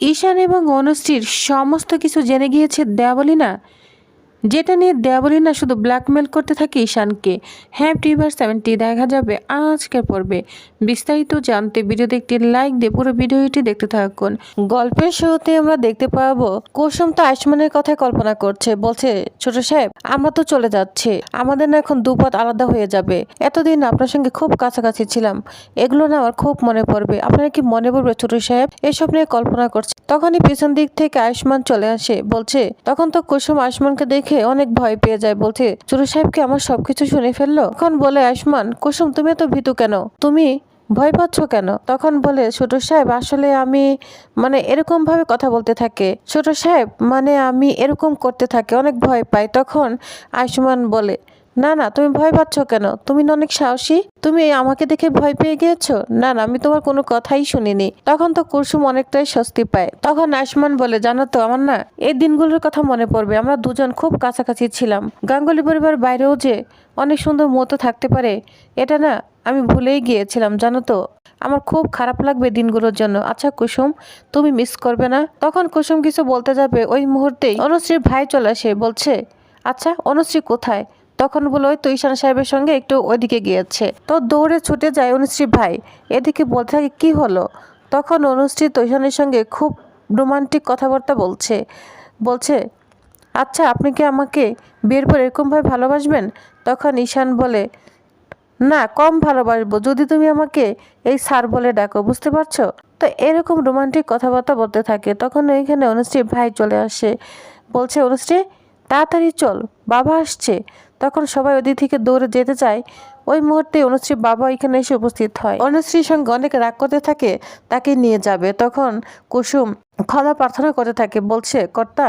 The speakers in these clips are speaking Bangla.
ঈশান এবং অনুষ্ঠির সমস্ত কিছু জেনে গিয়েছে দেয়াবলিনা যেটা নিয়ে দেয়াবলিনা শুধু ব্ল্যাকমেল করতে থাকে ঈশানকে। হ্যাঁ টিভার সেভেন্টি দেখা যাবে আজকের পর্বে। বিস্তারিত জানতে ভিডিওতে একটি লাইক দিয়ে পুরো ভিডিওটি দেখতে থাকুন। গল্পের শুরুতে আমরা দেখতে পাবো, কুসুম তো আয়ুষ্মানের কথাই কল্পনা করছে। বলছে, ছোট সাহেব, আমরা তো চলে যাচ্ছি। আমাদের না এখন দুপথ আলাদা হয়ে যাবে। এতদিন আপনার সঙ্গে খুব কাছাকাছি ছিলাম। এগুলো না আমার খুব মনে পড়বে। আপনার কি মনে পড়বে, ছোট সাহেব? এসব নিয়ে কল্পনা করছে। তখনই পিছন দিক থেকে আয়ুষ্মান চলে আসে। বলছে, তখন তো কুসুম আয়ুষ্মানকে দেখে অনেক ভয় পেয়ে যায়, বলছে চুরু সাহেবকে আমার সবকিছু শুনে ফেলল? তখন বলে, আয়ুষ্মান, কুসুম, তুমি এত ভীতু কেন? তুমি ভয় পাচ্ছ কেন? তখন বলে, ছোট সাহেব, আসলে আমি মানে এরকম ভাবে কথা বলতে থাকে। ছোট সাহেব মানে আমি এরকম করতে থাকে, অনেক ভয় পাই। তখন আয়ুষ্মান বলে না না, তুমি ভয় পাচ্ছ কেন? তুমি না অনেক সাহসী? তুমি আমাকে দেখে ভয় পেয়ে গিয়েছো? না না, আমি তোমার কোনো কথাই শুনিনি। তখন তো কুসুম অনেকটাই স্বস্তি পায়। তখন আয়ুষ্মান বলে, জানো তো, আমার না এই দিনগুলোর কথা মনে পড়বে। আমরা দুজন খুব কাছাকাছি ছিলাম। গাঙ্গুলি পরিবার বাইরেও যে অনেক সুন্দর মতো থাকতে পারে, এটা না আমি ভুলেই গিয়েছিলাম, জানো তো। আমার খুব খারাপ লাগবে দিনগুলোর জন্য। আচ্ছা কুসুম, তুমি মিস করবে না? তখন কুসুম কিছু বলতে যাবে। ওই মুহূর্তেই অনুশ্রীর ভাই চলে আসে, বলছে আচ্ছা অনুশ্রী কোথায়? তখন বলো তো ঈশান সাহেবের সঙ্গে একটু ওইদিকে গিয়েছে। তো দৌড়ে ছুটে যায় অনুশ্রী ভাই। এদিকে বলতে থাকে, কী হলো? তখন অনুশ্রী তৈশানের সঙ্গে খুব রোমান্টিক কথাবার্তা বলছে। বলছে আচ্ছা আপনি কি আমাকে বিয়ের পর এরকমভাবে ভালোবাসবেন? তখন ঈশান বলে, না, কম ভালোবাসবো। যদি তুমি আমাকে এই স্যার বলে ডাকো, বুঝতে পারছ? তো এরকম রোমান্টিক কথাবার্তা বলতে থাকে। তখন ওইখানে অনুশ্রী ভাই চলে আসে। বলছে অনুশ্রী তাড়াতাড়ি চল, বাবা আসছে। তখন সবাই ওদিক থেকে দৌড়ে যেতে চায়। ওই মুহূর্তে অনুশ্রীর বাবা এখানে এসে উপস্থিত হয়। অনুশ্রীর সঙ্গে অনেক রাগ করতে থাকে, তাকে নিয়ে যাবে। তখন কুসুম ক্ষমা প্রার্থনা করতে থাকে, বলছে, কর্তা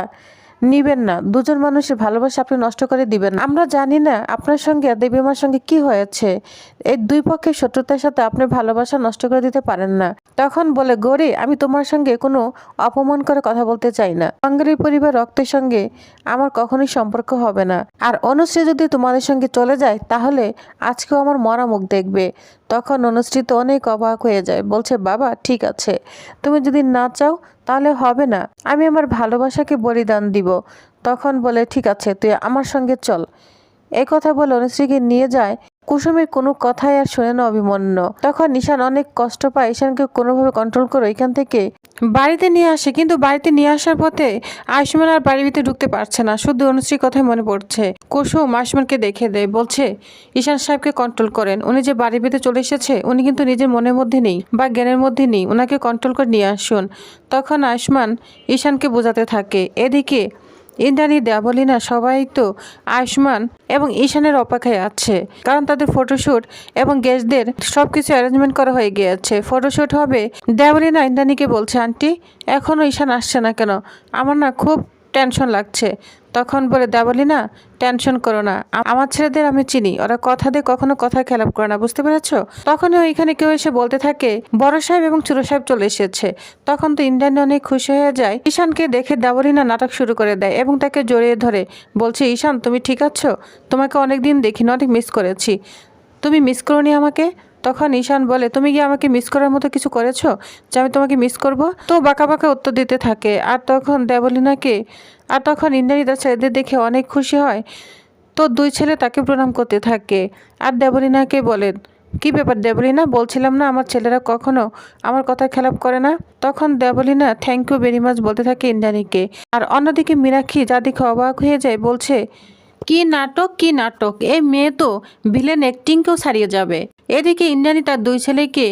নিবেন না। দুজন মানুষের ভালোবাসা আপনি নষ্ট করে দিবেন। আমরা জানি না আপনার সঙ্গে আর দেবীমার সঙ্গে কি হয়েছে। এই দুই পক্ষের শত্রুতার সাথে আপনি ভালোবাসা নষ্ট করে দিতে পারেন না। তখন বলে, গৌরী, আমি তোমার সঙ্গে কোনো অপমান করে কথা বলতে চাই না। বাঙালি পরিবার রক্তের সঙ্গে আমার কখনোই সম্পর্ক হবে না। আর অনুশ্রী যদি তোমাদের সঙ্গে চলে যায়, তাহলে আজকেও আমার মরা মুখ দেখবে। তখন অনুষ্ঠিত অনেক অবাক হয়ে যায়, বলছে, বাবা, ঠিক আছে, তুমি যদি না চাও, তাহলে হবে না, আমি আমার ভালোবাসাকে বলিদান দিব। তখন বলে, ঠিক আছে, তুই আমার সঙ্গে চল। এই কথা বলে অনুশ্রীকে নিয়ে যায়। কুসুমের কোনো কথাই আর শোনে না অভিমন্য। তখন নিশান অনেক কষ্ট পায় ঈশানকে কোনোভাবে কন্ট্রোল করে এখান থেকে বাড়িতে নিয়ে আসে। কিন্তু বাড়িতে নিয়ে আসার পথে আয়ুষ্মান আর বাড়ির ভিতরে ঢুকতে পারছে না। শুধু অনুশ্রীর কথাই মনে পড়ছে। কুসুম আয়ুষ্মানকে দেখে দেয়, বলছে, ঈশান সাহেবকে কন্ট্রোল করেন। উনি যে বাড়ির ভিতরে চলে এসেছে, উনি কিন্তু নিজের মনের মধ্যে নেই বা জ্ঞানের মধ্যে নেই। ওনাকে কন্ট্রোল করে নিয়ে আসুন। তখন আয়ুষ্মান ঈশানকে বোঝাতে থাকে। এদিকে ইন্দ্রাণী, দেবলিনা সবাই তো আয়ুষ্মান এবং ঈশানের অপেক্ষায় আছে। কারণ তাদের ফটোশ্যুট এবং গেস্টদের সব কিছু অ্যারেঞ্জমেন্ট করা হয়ে গিয়েছে। ফটোশ্যুট হবে, দেবলিনা ইন্দ্রাণীকে বলছে, আন্টি এখনও ঈশান আসছে না কেন? আমার না খুব টেনশন লাগছে। তখন বলে দেবলি না, টেনশন করো না। আমার ছেলেদের আমি চিনি, ওরা কথা দিয়ে কখনো কথা খেলাপ করে না, বুঝতে পেরেছ? তখনই ওইখানে কেউ এসে বলতে থাকে, বড় সাহেব এবং ছোট সাহেব চলে এসেছে। তখন তো ইন্দ্রাণী অনেক খুশি হয়ে যায়, ঈশানকে দেখে দেবলিনা নাটক শুরু করে দেয় এবং তাকে জড়িয়ে ধরে, বলছে, ঈশান, তুমি ঠিক আছো? তোমাকে অনেক দিন দেখিনি, অনেক মিস করেছি। তুমি মিস করোনি আমাকে? তখন ঈশান বলে, তুমি কি আমাকে মিস করার মতো কিছু করেছ যে আমি তোমাকে মিস করব? তো বাঁকা বাঁকা উত্তর দিতে থাকে। আর তখন দেবলিনাকে, আর তখন ইন্দ্রাণী ছেলেদের দেখে অনেক খুশি হয়। তো দুই ছেলে তাকে প্রণাম করতে থাকে। আর দেবলিনাকে বলেন কি ব্যাপার দেবলিনা? বলছিলাম না আমার ছেলেরা কখনো আমার কথা খেলাপ করে না? তখন Deblina thank you very much বলতে থাকে ইন্দ্রাণীকে আর অন্যদিকে মীনাক্ষী যা দেখে অবাক হয়ে যায়, বলছে, কি নাটক কি নাটক? এই মেয়ে তো ভিলেন অ্যাক্টিংকেও ছাড়িয়ে যাবে। এদিকে ইন্দ্রাণী তার দুই ছেলেকে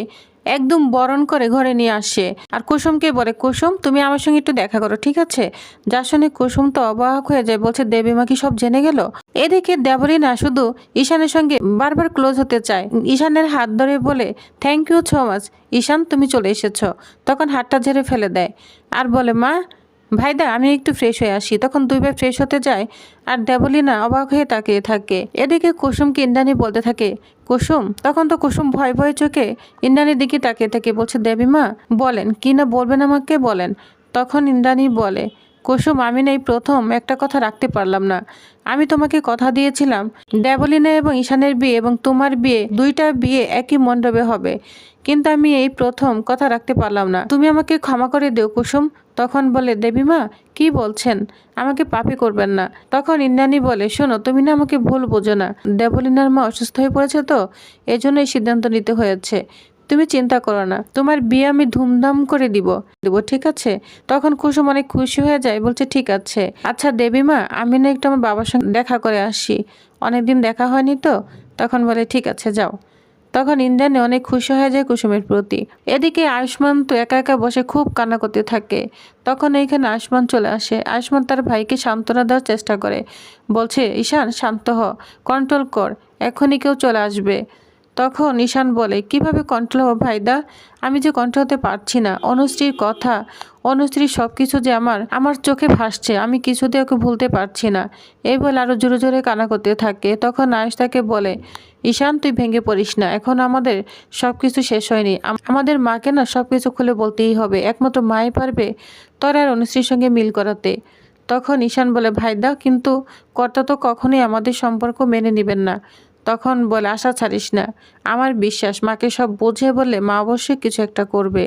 একদম বরণ করে ঘরে নিয়ে আসে। আর কুসুমকে বলে, কুসুম, তুমি আমার সঙ্গে একটু দেখা করো, ঠিক আছে? যার শুনে কুসুম তো অবাক হয়ে যায়, বলছে দেবীমা কি সব জেনে গেল? এদিকে দেবরিনা শুধু ঈশানের সঙ্গে বারবার ক্লোজ হতে চায়। ঈশানের হাত ধরে বলে thank you so much Ishan, তুমি চলে এসেছ। তখন হাতটা ঝেড়ে ফেলে দেয়। আর বলে, মা ভাইদা আমি একটু ফ্রেশ হয়ে আসি। তখন দুই ভাই ফ্রেশ হতে যায় আর দেবলিনা অবাক হয়ে তাকিয়ে থাকে। এদিকে কুসুমকে ইন্দ্রাণী বলতে থাকে? কুসুম? তখন তো কুসুম ভয় ভয় চোখে ইন্দ্রাণীর দিকে তাকিয়ে থাকে। বলছে দেবী মা বলেন। কি না বলবেন আমাকে? বলেন। তখন ইন্দ্রাণী বলে কুসুম, আমি এই প্রথম, একটা কথা রাখতে পারলাম না। আমি তোমাকে কথা দিয়েছিলাম ড্যাবলিনা এবং ঈশানের বিয়ে এবং তোমার বিয়ে, দুইটা বিয়ে একই মণ্ডপে হবে। কিন্তু আমি এই প্রথম কথা রাখতে পারলাম না। তুমি আমাকে ক্ষমা করে দেও কুসুম, তখন বলে দেবীমা কি বলছেন? আমাকে পাপি করবেন না। তখন ইন্দ্রাণী বলে, শোনো, তুমি না আমাকে ভুল বোঝো না। দেবলিনার মা অসুস্থ হয়ে পড়েছে তো এজন্য এই সিদ্ধান্ত নিতে হয়েছে। তুমি চিন্তা করো না। তোমার বিয়ে আমি ধুমধাম করে দিব। দিব, ঠিক আছে? তখন কুসুম অনেক খুশি হয়ে যায়, বলছে, ঠিক আছে। আচ্ছা দেবীমা আমি না একটু আমার বাবার সঙ্গে দেখা করে আসি। অনেকদিন দেখা হয়নি তো? তখন বলে, ঠিক আছে, যাও। তখন ইন্দ্রাণী অনেক খুশি হয়ে যায় কুসুমের প্রতি। এদিকে আয়ুষ্মান তো একা একা বসে খুব কান্না করতে থাকে। তখন এইখানে আয়ুষ্মান চলে আসে। আয়ুষ্মান তার ভাইকে সান্ত্বনা দেওয়ার চেষ্টা করে। বলছে, ঈশান, শান্ত হ কন্ট্রোল কর। এখনই কেউ চলে আসবে। তখন ঈশান বলে, কীভাবে কন্ট্রোল হব ভাইদা? আমি যে কন্ট্রোল হতে পারছি না। অনুশ্রীর কথা, অনুশ্রীর সব কিছু যে আমার আমার চোখে ভাসছে, আমি কিছুতে ওকে ভুলতে পারছি না। এই বলে আরও জোরে জোরে কানা করতে থাকে। তখন আয়ুষ তাকে বলে, ঈশান, তুই ভেঙে পড়িস না। এখন আমাদের সব কিছু শেষ হয়নি। আমাদের মাকে না সব কিছু খুলে বলতেই হবে। একমাত্র মাই পারবে তোর আর অনুশ্রীর সঙ্গে মিল করাতে। তখন ঈশান বলে, ভাইদা, কিন্তু কর্তা তো কখনোই আমাদের সম্পর্ক মেনে নেবেন না। তখন বলে, আশা ছাড়িস না। আমার বিশ্বাস, মাকে সব বুঝে বললে মা অবশ্যই কিছু একটা করবে।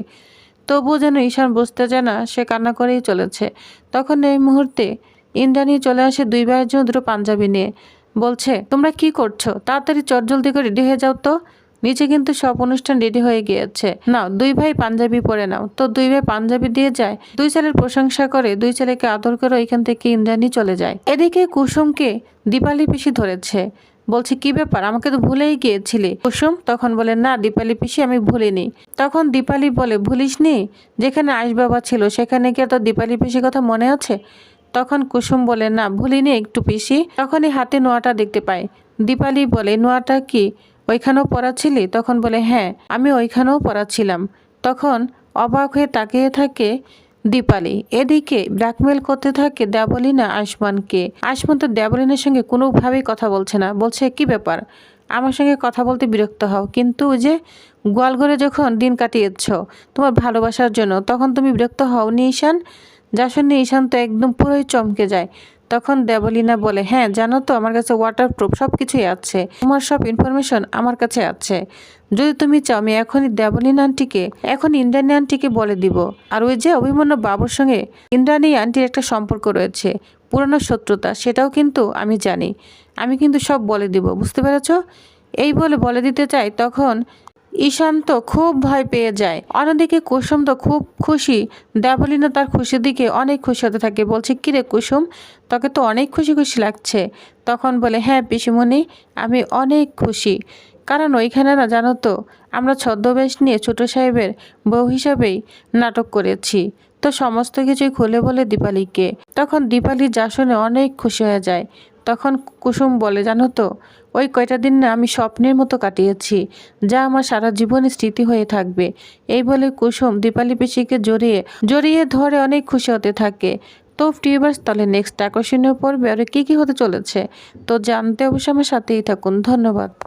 তবুও যেন ঈশান বুঝতে চায় না, সে কান্না করেই চলেছে। তখন এই মুহূর্তে ইন্দ্রাণী চলে আসে দুই ভাইয়ের জন্য দুটো পাঞ্জাবি নিয়ে। বলছে, তোমরা কি করছ? তাড়াতাড়ি চটজলদি করে রেডি হয়ে যাও তো। নিচে কিন্তু সব অনুষ্ঠান রেডি হয়ে গিয়েছে। নাও, দুই ভাই পাঞ্জাবি পরে নাও। তো দুই ভাই পাঞ্জাবি দিয়ে যায়, দুই ছেলের প্রশংসা করে, দুই ছেলেকে আদর করে ওইখান থেকে ইন্দ্রাণী চলে যায়। এদিকে কুসুমকে দীপালি পিসি ধরেছে। বলছে, কি ব্যাপার? আমাকে তো ভুলেই গিয়েছিলে। কুসুম তখন বলে, না, দীপালি পিসি, আমি ভুলিনি। তখন দীপালি বলে, ভুলিসনি? যেখানে আইস বাবা ছিল, সেখানে কি তো দীপালি পিসির কথা মনে আছে? তখন কুসুম বলে, না, ভুলিনি একটু পিসি। তখনই হাতে নোয়াটা দেখতে পায়। দীপালি বলে, নোয়াটা কি? ওইখানেও পড়া ছিলি তখন বলে হ্যাঁ আমি ওইখানেও পড়া ছিলাম তখন অবাক হয়ে তাকিয়ে থাকে দীপালি। এদিকে ব্ল্যাকমেল করতে থাকে দেবলিনা আসমানকে আসমান তো দেবলিনের সঙ্গে কোনোভাবেই কথা বলছে না। বলছে, কি ব্যাপার? আমার সঙ্গে কথা বলতে বিরক্ত হও। কিন্তু যে গোয়ালঘরে যখন দিন কাটিয়েছ তোমার ভালোবাসার জন্য, তখন তুমি বিরক্ত হও নি ঈশান? যা শুনে ঈশান তো একদম পুরোই চমকে যায়। তখন দেবলিনা বলে হ্যাঁ জানো তো, আমার কাছে ওয়াটারপ্রুফ সব কিছুই আছে। তোমার সব ইনফরমেশন আমার কাছে আছে। যদি তুমি চাও, আমি এখনই দেবলিনা আন্টিকে এখন ইন্দ্রাণী আন্টিকে বলে দিব। আর ওই যে অভিমন্য বাবুর সঙ্গে ইন্দ্রাণী আন্টির একটা সম্পর্ক রয়েছে, পুরনো শত্রুতা, সেটাও কিন্তু আমি জানি। আমি কিন্তু সব বলে দিব, বুঝতে পেরেছ? এই বলে বলে দিতে চাই, তখন ঈশান্ত খুব ভয় পেয়ে যায়। অন্যদিকে কুসুম তো খুব খুশি। দেবলিনা তার খুশির দিকে অনেক খুশি হতে থাকে। বলছে, কিরে কুসুম, তোকে তো অনেক খুশি খুশি লাগছে। তখন বলে হ্যাঁ পিসিমণি, আমি অনেক খুশি। কারণ ওইখানে না, জানো তো, আমরা ছদ্মবেশ নিয়ে ছোট সাহেবের বউ হিসাবেই নাটক করেছি। তো সমস্ত কিছুই খুলে বলে দীপালিকে। তখন দীপালি যা শুনে অনেক খুশি হয়ে যায়। তখন কুসুম বলে, জানো তো, ওই কয়টা দিন না আমি স্বপ্নের মতো কাটিয়েছি, যা আমার সারা জীবন স্মৃতি হয়ে থাকবে। এই বলে কুসুম দীপালি পিসিকে জড়িয়ে জড়িয়ে ধরে অনেক খুশি হতে থাকে। তো টিউবার্স তাহলে নেক্সট আকর্ষণীয় পর্বে আর কী কী হতে চলেছে? তো জানতে অবশ্যই আমার সাথেই থাকুন। ধন্যবাদ।